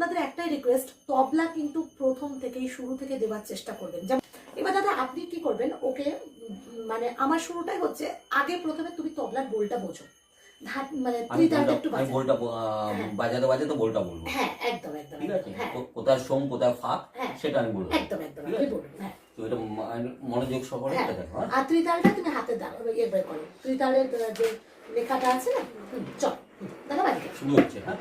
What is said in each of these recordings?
আপনাদের একটাই রিকোয়েস্ট তবলা কিন্তু প্রথম থেকেই শুরু থেকে দেওয়ার চেষ্টা করবেন। যেমন এবার দাদা আপনি কি করবেন? ওকে মানে আমার শুরুটাই হচ্ছে আগে প্রথমে তুমি তবলার বোলটা বোঝো। মানে তুই তাহলে একটু বাজা। বলটা ব- আহ। বাজাতে বাজাতে বলটা বলব। হ্যাঁ একদম একদম ঠিক আছে? একদম, কো- কোথায় সোম কোথায় ফাঁক সেটা আমি বলব। একদম একদম ঠিক আপনি বলুন হ্যাঁ। এটা মনোযোগ সহকারে হ্যাঁ। হ্যাঁ? আর তুই তালটা তুমি হাতে দাও ইয়ে বের করো। তুই তালের যে লেখাটা আছে না? চল দাদা বাড়ি শুরু হচ্ছে হ্যাঁ।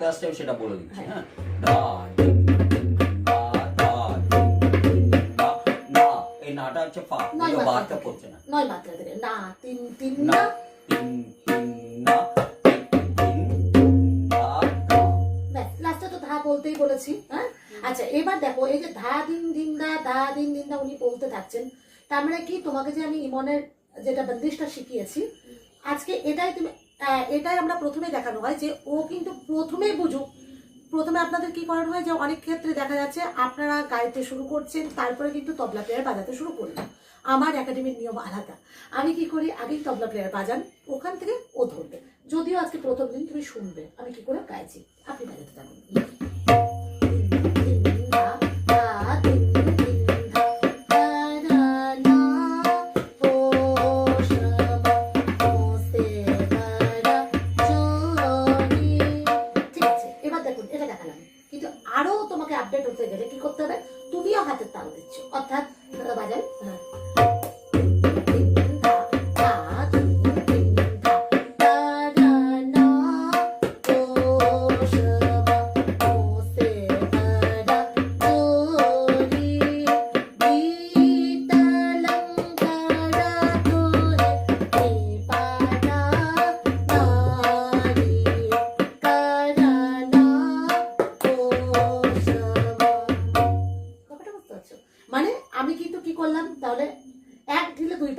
কোথায় আসছে আমি সেটা বলে দিচ্ছি হ্যাঁ। এই নাটা হচ্ছে বারটা পড়ছে না। নয় মাত্রা না তিন তিন না তিন তিন না বলতেই বলেছি হ্যাঁ? আচ্ছা এবার দেখো এই যে ধা দিন দিন দা ধা দিন দিন দা উনি বলতে থাকছেন তার মানে কি তোমাকে যে আমি ইমনের যেটা বন্দিশটা শিখিয়েছি আজকে এটাই তুমি এটাই আমরা প্রথমে দেখানো হয় যে ও কিন্তু প্রথমে বুঝুক। প্রথমে আপনাদের কি করানো হয় যে অনেক ক্ষেত্রে দেখা যাচ্ছে আপনারা গাইতে শুরু করছেন, তারপরে কিন্তু তবলা প্লেয়ার বাজাতে শুরু করলেন আমার একাডেমির নিয়ম আলাদা। আমি কি করি? আগেই তবলা প্লেয়ার বাজান, ওখান থেকে ও ধরবে। যদিও আজকে প্রথম দিন তুমি শুনবে, আমি কি করে গাইছি, আপনি বাজাতে থাকুন। দিচ্ছ অর্থাৎ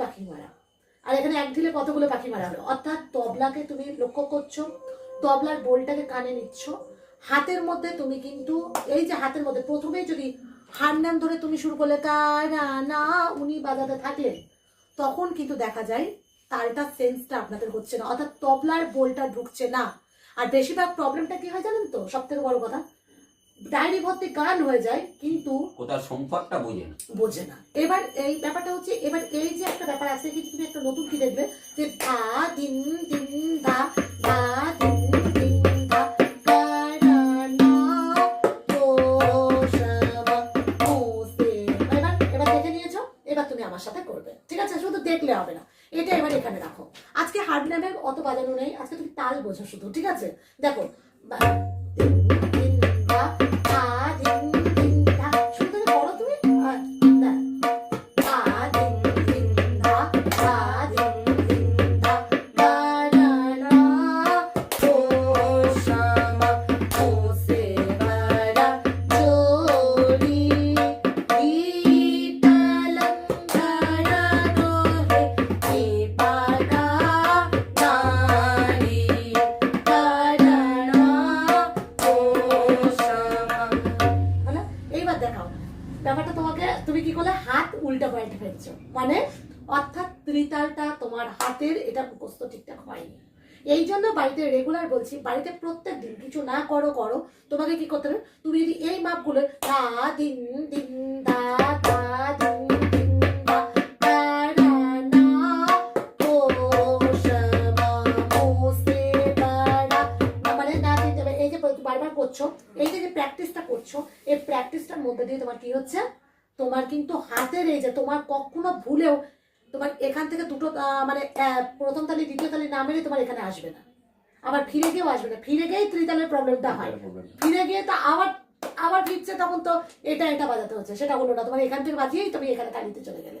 পাখি মারা। আর এখানে এক ঢিলে কতগুলো পাখি মারা হলো? অর্থাৎ তবলাকে তুমি লক্ষ্য করছ, তবলার বোলটাকে কানে নিচ্ছ। হাতের মধ্যে তুমি কিন্তু, এই যে হাতের মধ্যে, প্রথমেই যদি হারনাম ধরে তুমি শুরু করলে কারা না উনি বাজাতে থাকলেন, তখন কিন্তু দেখা যায় তালটা সেন্সটা আপনাদের হচ্ছে না। অর্থাৎ তবলার বোলটা ঢুকছে না। আর বেশিরভাগ প্রবলেমটা কি হয় জানেন তো? সব থেকে বড় কথা ডায়েরি ভর্তি গান হয়ে যায় কিন্তু কোথায় সোমফাকটা বোঝে না। বোঝে না। এবার এই ব্যাপারটা হচ্ছে এবার এই যে একটা ব্যাপার আছে যে তুমি একটা নতুন কি দেখবে যে ধা দিন দিন ধা ধা দিন দিন ধা এবার এবার দেখে নিয়েছো এবার তুমি আমার সাথে করবে। ঠিক আছে? শুধু দেখলে হবে না। এটা এবার এখানে রাখো। আজকে হারমোনিয়ামে অত বাজানো নেই আজকে তুমি তাল বোঝো শুধু ঠিক আছে? দেখো তুমি হাত উল্টা পাল্টে ফেলছো। মানে অর্থাৎ ত্রিতালটা তোমার হাতের এটা মুখস্থ ঠিকঠাক হয়নি। এই জন্য বাড়িতে রেগুলার বলছি, বাড়িতে প্রত্যেক দিন কিছু না করো করো। তোমাকে কি করতে হবে? তুমি যদি এই মাপগুলো দা দিন দিন, দা দা, দিন দিন মানে না দিতে হবে এই যে বারবার করছ, এই যে প্র্যাকটিসটা করছ, এই প্র্যাকটিসটার মধ্যে দিয়ে তোমার কি হচ্ছে? তোমার কিন্তু হাতের এই যে তোমার কখনো ভুলেও তোমার এখান থেকে দুটো মানে প্রথম তালি দ্বিতীয় তালি না মেরে তোমার এখানে আসবে না। আবার ফিরে গিয়েও আসবে না। ফিরে গিয়েই ত্রিতালের প্রবলেমটা হয়। ফিরে গিয়ে তো আবার আবার ফিরছে তখন তো এটা এটা বাজাতে হচ্ছে। সেটা হলো না। তোমার এখান থেকে বাজিয়েই তুমি এখানে তালিতে চলে গেলে।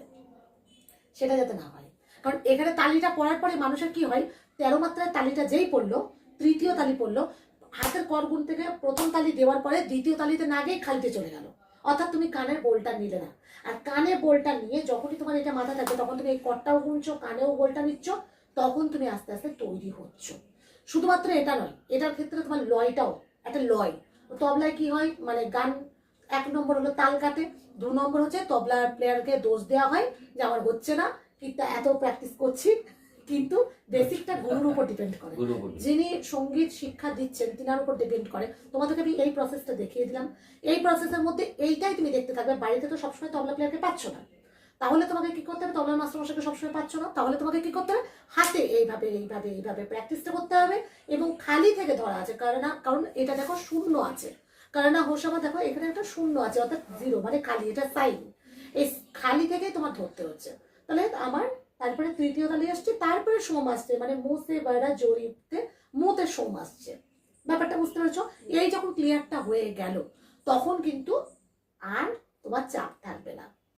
সেটা যাতে না হয়। কারণ এখানে তালিটা পড়ার পরে মানুষের কি হয়? তেরো মাত্রায় তালিটা যেই পড়ল তৃতীয় তালি পড়ল হাতের করগুণ থেকে প্রথম তালি দেওয়ার পরে দ্বিতীয় তালিতে না গিয়ে খালিতে চলে গেল। অর্থাৎ তুমি কানের বোলটা নিলে না। আর কানে বোলটা নিয়ে যখনই তোমার এটা মাথা থাকবে, তখন তুমি এই কটটাও গুনছো, কানেও বোলটা নিচ্ছ, তখন তুমি আস্তে আস্তে তৈরি হচ্ছ। শুধুমাত্র এটা নয়, এটার ক্ষেত্রে তোমার লয়টাও, একটা লয়। তবলায় কি হয়? মানে গান এক নম্বর হলো তাল কাটে, দু নম্বর হচ্ছে তবলার প্লেয়ারকে দোষ দেওয়া হয় যে আমার হচ্ছে না কিন্তু এত প্র্যাকটিস করছি? কিন্তু বেসিকটা গুরুর উপর ডিপেন্ড করে। যিনি সংগীত শিক্ষা দিচ্ছেন তিনার উপর ডিপেন্ড করে। তোমাদেরকে আমি এই প্রসেসটা দেখিয়ে দিলাম। এই প্রসেসের মধ্যে এইটাই তুমি দেখতে থাকবে। বাড়িতে তো সবসময় তবলা প্লেয়ারকে পাচ্ছ না। তাহলে তোমাকে কি করতে হবে? তবলা মাস্টারমশাইকে সবসময় পাচ্ছ না। তাহলে তোমাকে কি করতে হবে? হাতে এইভাবে এইভাবে এইভাবে প্র্যাকটিসটা করতে হবে এবং খালি থেকে ধরা আছে। কারণ কারণ এটা দেখো শূন্য আছে। কারণ হোসামা দেখো এখানে একটা শূন্য আছে অর্থাৎ জিরো মানে খালি এটা সাইন এই খালি থেকে তোমার ধরতে হচ্ছে। তাহলে আমার তারপরে তৃতীয় তালি আসছে, তারপরে সোম আসছে মানে মুসে বাড়া জড়িতে, মুতে সোম আসছে। ব্যাপারটা বুঝতে পারছ? এই যখন ক্লিয়ারটা হয়ে গেল, তখন কিন্তু আর তোমার চাপ থাকবে না।